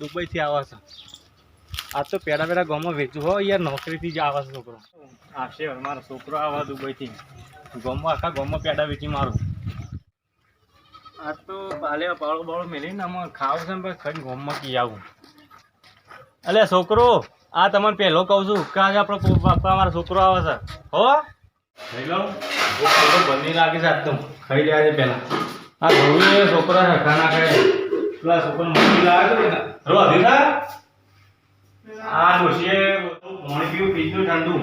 દુબઈથી આવે છે. આ તો પેડા પેડા ગામમાં વેચવું હોય યાર નોકરીથી જ આવે છે છોકરો. આવશે મારો છોકરો આવે દુબઈથી. ગામમાં આખા ગામમાં પેડા વેચી મારું. આ તો પાલે પાળો બાળો મેલીને આમાં ખાવું છે ને પછી ખાઈને ગામમાં કી આવું. અલે છોકરો આ તમને પહેલો કહું છું કે આજે આપણો બાપા મારો છોકરો આવે છે. હો? બંધી લાગે છે એકદમ ખાઈ લેવા છે પહેલા. આ ધોવી છોકરા હરખા ના ખાય પેલા છોકરો મસ્તી લાગે છે ને રો અધીરા આ ડોશીએ પાણી પીવું પીધું ઠંડુ.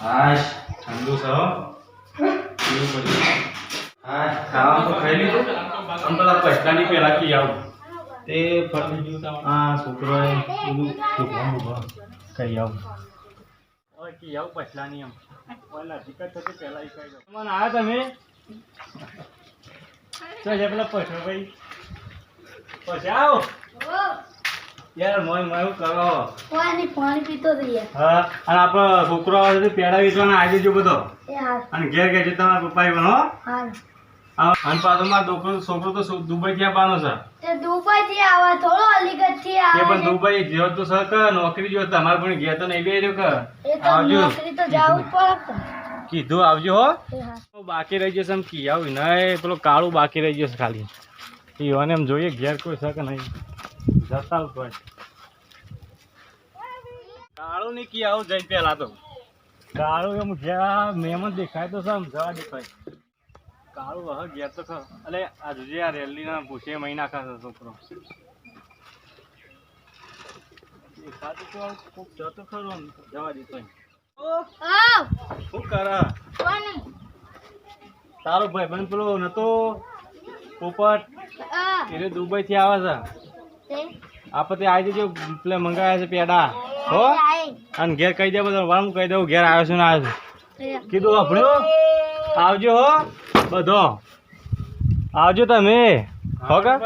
હા ઠંડુ સહ હો. પીવું પડ્યું. હા ખાવા તો ખાઈ લીધું. આમ પેલા પૈસાની પેલા કી આવું. તે ફરી ગયું આ છોકરોએ બધું ઊભા ઊભા કહી આવું. હવે કી આવું પૈસાની એમ પહેલા દિક્કત થતી પહેલા કહી દઉં મને આ તમે? ચાલ પેલા પૈસા ભાઈ. પછી આવો. યાર મોય મોય કરો? પાણી પાણી પીતો યાર? હા અને આપણો છોકરો આવે તે પેડા વેચવાના આવી જો બધો. અને ઘેર ઘેર જતા તમારા પપ્પા આવ્યો હો. હા. અને પાછો મારો છોકરો છોકરો તો દુબઈ થી આવવાનો છે? તે દુબઈ થી આવે થોડો અલીગઢથી એ પણ દુબઈ જેવો તો સર કે નોકરી જો તમારે પણ ઘેર તો નહીં બેજો કે. આવજો. નોકરી તો જાવું જ પડે કીધું આવજો હો. તો બાકી રહી જશે એમ કી આવું નહીં પેલો કાળું બાકી રહી જશે ખાલી. ઈવન એમ જોઈએ ઘેર કોઈ શકે નહીં. જતા કોઈ. કાળું નહીં કી આવું જઈ પેલા તો. કાળું એમ જ્યાં મહેમાન દેખાય તો સમ જવા દેખાય. કાળું હવે ઘેર તો ખરો. અલે આ જોજે આ રેલીના પૂછે મહિના ખાશે છોકરો. દેખાતું તો કોક જતો ખરો આમ જવા દેતો આવ. શું કરે? પાણી તારો ભાઈ બન પેલો નતો પોપટ એટલે દુબઈ થી આવે છે. તે? આપતે આવી જજો પેલા મંગાવ્યા છે પેડા હો? અને ઘેર કહી દે બધા વાળું કહી દઉં ઘેર આવ્યો છું ને આવ્યો છું. કીધું આપણું આવજો હો. બધો. આવજો તમે. હો કા?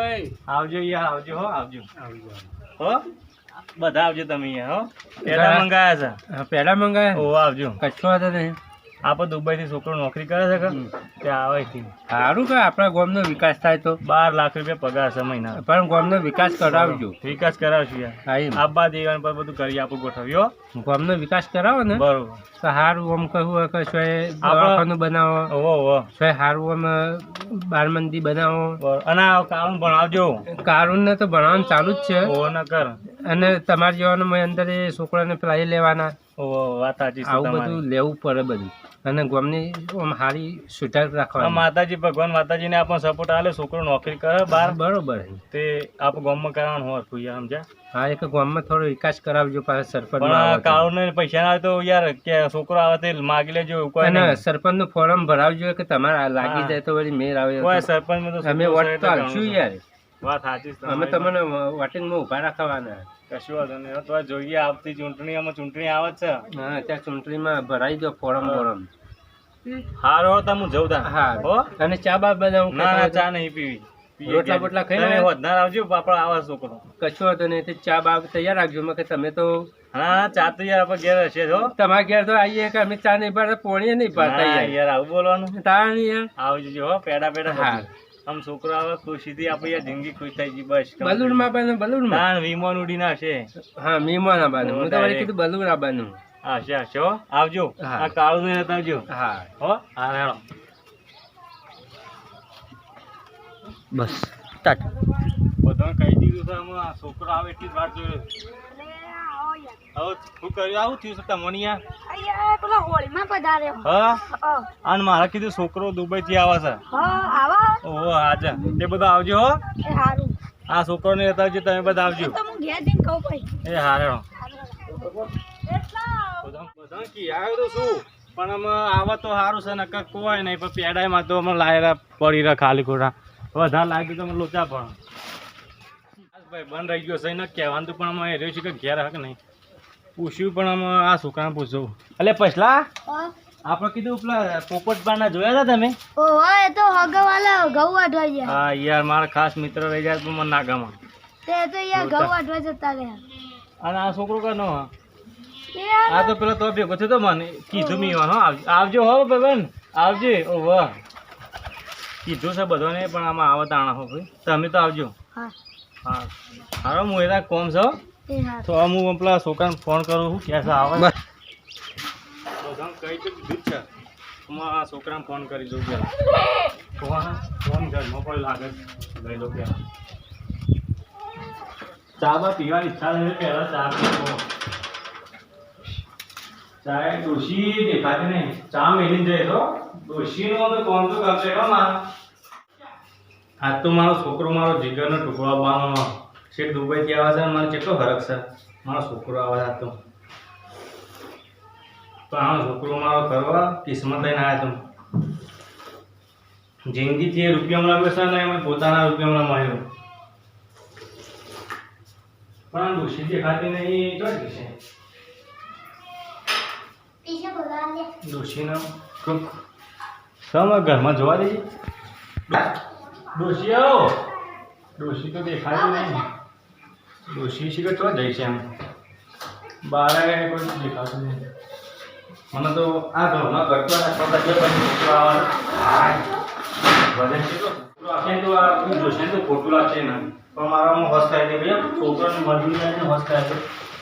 આવજો યાર આવજો હો આવજો. હો? બધા આવજો તમે યાર હો. પેડા મંગાવ્યા છે. પેડા મંગાયા ઓ આવજો. કચ્છો હતા નહીં આપણે દુબઈ થી છોકરો નોકરી કરે છે કે? ત્યાં આવે છે સારું કે આપણા ગામનો વિકાસ થાય તો? બાર લાખ રૂપિયા પગાર છે મહિના. પણ ગામનો વિકાસ કરાવજો. વિકાસ કરાવશું યાર. આબા દેવાન પર બધું કરી આપું ગોઠવ્યો ગામનો વિકાસ કરાવો ને? બરોબર. સારું આમ કહું કે સોય દવાખાનું બનાવો. ઓહો ઓહો. સોય સારું આમ બાળમંદી બનાવો. અને કાળું ભણાવજો. કારુણને તો ભણવાનું ચાલુ જ છે. ઓહો ન કર. અને તમારે જવાનું અંદર એ છોકરાને પેલા એ લેવાના. ઓહો વાત સાચી આવું બધું લેવું પડે બધું. અને ગામની આમ સારી સુધાર આ રાખવાની માતાજી ભગવાન માતાજીને આપણો સપોર્ટ આલે છોકરો નોકરી કરે બાર બરોબર. તે આપ ગામમાં કરવાનું હોય ખુયા સમજ્યા? હા એક ગામમાં થોડો વિકાસ કરાવજો પાછા સરપંચ પણ આ પૈસા ના તો યાર કે છોકરો આવે તે માગી લેજો કોઈ અને નહીં. સરપંચનું ફોર્મ ભરાવજો કે તમારે લાગી જાય તો વળી મેર આવે. કોઈ સરપંચ અમે વોટ તો આપશું યાર. વાત સાચી છે અમે. તમને વોટિંગમાં ઊભા રાખવાના. કશું વાંધો નહીં. તો જોઈએ આવતી ચૂંટણી આમાં ચૂંટણી આવે છે. હા ત્યાં ચૂંટણીમાં ભરાઈ દો ફોર્મ ફોર્મ હારો હો હું જઉં તા હા. હો? અને ચા બા બનાવું ના ના ચા નહીં પીવી. રોટલા બોટલા ખાઈ તમે વધનાર આવજો પાપડ આવા છોકરો. કશું હતો નહીં તે ચા બા તૈયાર રાખજો. મેં કે તમે તો હા હા ચા તો યાર આપણે ઘેર હશે જો હો. તમારા ઘેર તો આવીએ કે અમે ચા નહીં પાડતા પોણીએ નહીં પાડતા યાર. આવું બોલવાનું. તાણ યાર. આવજો હો પેડા પેડા હા. આમ છોકરો આવે ખુશીથી આપણી યાર જિંદગી ખુશ થઈ ગઈ બસ. બલૂનમાં બને બલૂનમાં. તાણ વિમાન ઉડીને છે હા વિમાન આબાનું હું તો કીધું બલૂન આબાનું હશે હો. આવજો. હા. આ કાળું રહેતા આવજો. હા. હો હા હેડો. બસ સ્ટાર્ટ. બધાને કહી દીધું છે આમાં છોકરો આવે એટલી જ વાત જોઈ હવે શું કર્યું? આવું થયું છે તમને યાર અહીંયા? પેલા હોળીમાં પધાર્યો હા? અ, અને મારા કીધું છોકરો દુબઈ થી આવે છે. હા આવા ઓહો હાજર તે બધા આવજો હો. હારું આ છોકરો ને લેતા આવજો તમે બધા આવજો. તો હું ઘેર જઈને એ હારે પણ અમે આવે તો સારું છે નકર કોઈ નહીં પણ પેડામાં તો અમે લાયેલા પડી રહ્યા ખાલી ખોટા. વધારે લાગ્યું તો અમે લોચા પણ. ભાઈ બંધ રહી ગયો છે ને કહેવાનું તો પણ અમે રહ્યું છે કે ઘેર હક નહીં. પૂછ્યું પણ અમે આ છોકરાને પૂછવું? એટલે પછલા આપણે કીધું પેલા પોપટબાના જોયા હતા તમે? એ તો હગવાલા ઘઉં વાટવા ગયા હા યાર મારા ખાસ મિત્ર રહી જાય પણ મને ના ગમે. તે તો યાર ઘઉં વાટવા જતા રહ્યા. અને આ છોકરો કનો યાર આ તો પેલો તો ભેગો થયો તો મને. કીધું મી હો આવજો. હો ભાઈ આવજે. ઓ વાહ કીધું છે બધાને પણ આમાં આવો તાણા હો ભાઈ. તમે તો આવજો. હા. હા. હારો હું એના કોમ છો? તો હું પેલા છોકરાને ફોન કરું છું. કે આવે? તો દીધું છે હું આ છોકરાને ફોન કરી દઉં પેલા. ફોન ફોન ઘરમાં પણ લાગે. લઈ લો પેલા. ચા બા પીવાની ઈચ્છા નથી પહેલા ચા પીવો. એ ડોશી દેખાતી નહીં ચા મેલી જાય તો ડોશીનો તો કોણ તો કરશે હો મારો. આજ તો મારો છોકરો મારો જીગરનો ટુકડો આવવાનો. છે દુબઈથી આવે છે મને કેટલો ફરક છે. મારો છોકરો આવે છે તો. પણ આ છોકરો મારો કરવા કિસ્મત લઈને આવ્યો તો જિંદગીથી એ રૂપિયા મળે છે ને એમાં પોતાના રૂપિયા મળ્યો પણ ડોશી દેખાતી નહીં તો છે. ડોશીનો કોક સમા ઘરમાં જોવા દેજે ડોશી આવો. ડોશી તો દેખાય નહીં. ડોશી શીખે તો જાય છે એમ. બારે કોઈ દેખાતું નહીં. મને તો આ ઘરમાં ઘટતો ને તો પછી પછી છોકરો આવે વજન કેટલો છોકરો તો આ જોશે તો ખોટું લાગશે ને. પણ મારામાં હોશ થાય છોકરાને મજબૂરી આવે છે હોશ છે.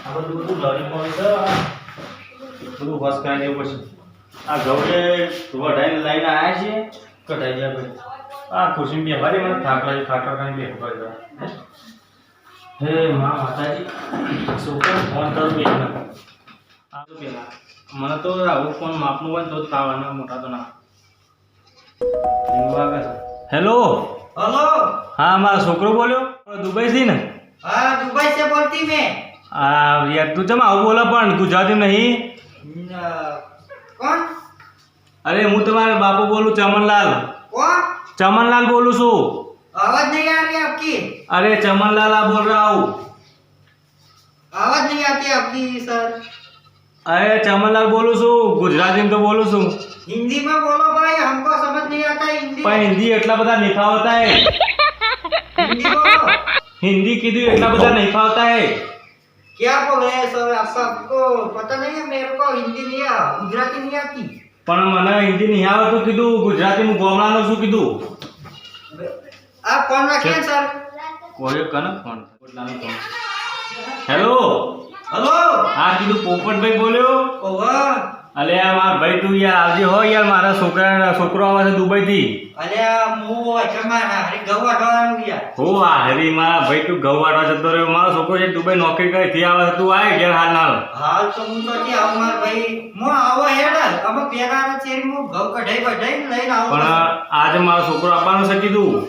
આ બધું બધું લડી પડે બધું હોશ થાય છે પછી. આ ગવડે વઢાઈને લઈને આવ્યા છીએ કઢાઈ ગયા ભાઈ. આ ખુશી બેહારી મને થાકડા ખાટલા કાંઈ બેહવા હે? મા માતાજી. છોકરો ફોન કરું પહેલાં આ તો મને તો આવું ફોન માપનું હોય તો તાવ મોટા તો ના. હેલો? હલો? હા મારો છોકરો બોલ્યો? દુબઈ થી ને? હા દુબઈ છે બોલતી મેં. હા યાર તું ચમ આવું બોલે પણ? ગુજરાતી નહીં? न, कौन અરે હું તમારા બાપુ બોલું ચમનલાલ कौन ચમનલાલ બોલું છું आवाज नहीं आ रही आपकी अरे चमनलाल आप बोल रहा हूँ आवाज नहीं आती आपकी सर अरे चमनलाल बोलूँ છું ગુજરાતીમાં તો બોલું છું हिंदी में बोलो भाई हमको समझ नहीं आता हिंदी પણ હિન્દી એટલા બધા નહીં ફાવતા હે हिंदी बोलो હિન્દી કીધું એટલા બધા નહીં ફાવતા હે क्या बोल रहे हैं सर आपको आपको पता नहीं है मेरे को हिंदी नहीं आ गुजराती नहीं आती પણ મને હિન્દી નહીં આવડતું કીધું ગુજરાતીમાં ગોમડાનું શું કીધું आप कौन रखे हैं सर કોઈ કને ફોન હેલો हेलो હા કીધું પોપટભાઈ બોલ્યો ओवर અલે માર ભાઈ તું યાર આવજે હો યાર મારા છોકરા છોકરો આવે છે દુબઈ થી અલે હું અચમાના હરી ગવા ઠવાનું યાર. હો આ હરી મારા ભાઈ તું ગવા ઠવા જતો રહ્યો. મારો છોકરો જે દુબઈ નોકરી કરે થી આવે તું આય ઘેર હાલ. ના હાલ તો હું તો કે આવ મારા ભાઈ. મો આવો હેડ અમે પેગાના ચેરી મો ગવ કઢાઈ કઢાઈ લઈને આવો પણ આજે મારો છોકરો આવવાનો છે કીધું.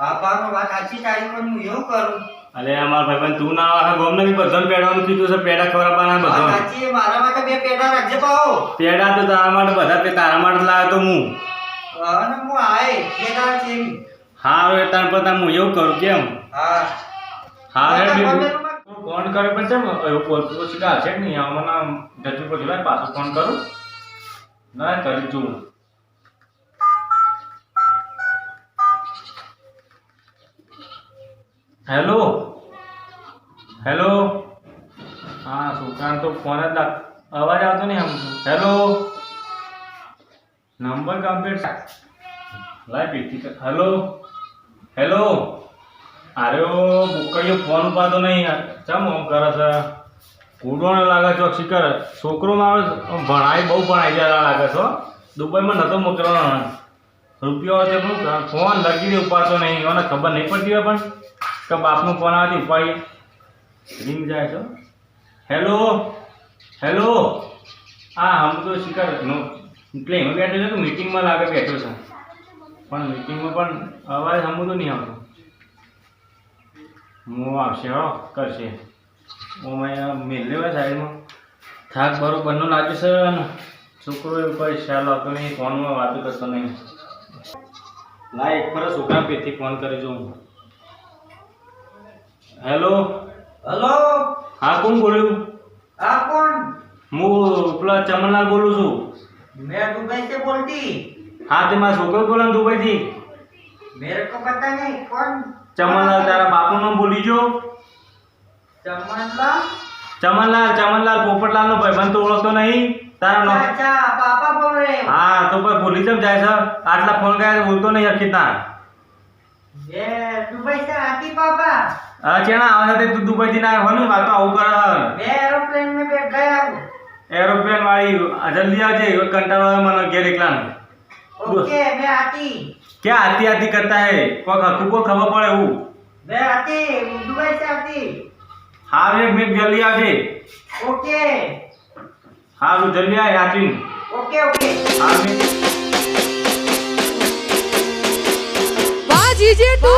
આવવાનો વાત સાચી તારી પણ હું એવું કરું. અલે અમાર ભાઈબંધ ભાઈ તું ના આવે ગોમને બી બધાને પેડાનું કીધું છે પેડા ખવડાવવાના બધા સાચી મારા માટે બે પેડા રાખજે પાઓ પેડા તો તારા માટે બધા પે- તારા માટે લાવ્યો તો હું. અને હું આય પેડા ચેરી હા એ તાર પર હું એવું કરું કેમ હા. હા રે ફોન. કરું પણ છે એવું બોલતું છે કે નહીં આમાં જજુ પર જોવાય પાછો ફોન કરું. ના કરી જોઉં. હેલો હેલો હા છોકરાને તો ફોન જ અવાજ આવતો નહીં આમ. હેલો નંબર કમ્પ્લીટ લાઈ પીટી હેલો હેલો અરે બુકડીઓ ફોન ઉપાડતો નહીં ચમ આમ કરે છે? કૂડોને લાગે છો શિકર છોકરો મારો ભણાય, બહુ ભણાઈ જાય લાગે છો દુબઈમાં નહોતો મોકલવાનો રૂપિયો હોય તો ફોન લગી ઉપાડતો નહીં. મને ખબર નહીં પડતી હોય પણ. કે બાપનો ફોન આવતી ઉપાડી રીંગ જાય છો. હેલો હેલો હા હમ તો શિકાર એટલે એમાં બેઠો છે તો મિટિંગમાં લાગે બેઠો છે. પણ મીટિંગમાં પણ અવાજ હમું તો નહીં આવતો. હું આવશે હો, કરશે. હું મેલ લેવા સાઈડમાં. થાક બરોબરનો લાગે છે ને છોકરો એવું કોઈ ખ્યાલ આવતો નહીં, ફોનમાં વાતો કરતો નહીં. લાય, એક ફરસ પેથી ફોન કરી જોઉં. Hello hello? હા કોણ બોલ્યું? આ કોણ? હું પેલા ચમનલાલ બોલું છું. મેં દુબઈ સે બોલતી. હા તે મારા છોકરો બોલે દુબઈ થી. મેરે કો પતા નહીં કોણ? ચમનલાલ તારા બાપુ નું બોલી જો ચમનલાલ? ચમનલાલ ચમનલાલ પોપટલાલ નો ભાઈબંધ તો ઓળખતો નહીં. તારા નો અચ્છા પાપા બોલ. રહે હા તો ભાઈ ભૂલી જમ જાય છે. આટલા ફોન કર્યા બોલતો નહીં અખિતા દુબઈ એરોપ્લેન વાળી જલ્દી આવજે કંટાળો મને ઘેર એકલાનો ક્યાં આતી આતી કરતા હે? કોક હકુ કો ખબર પડે એવું. હા રે મે જલ્દી આવજે. ઓકે. હા જલ્દી આય આતી ઓકે ઓકે. હા 姐姐多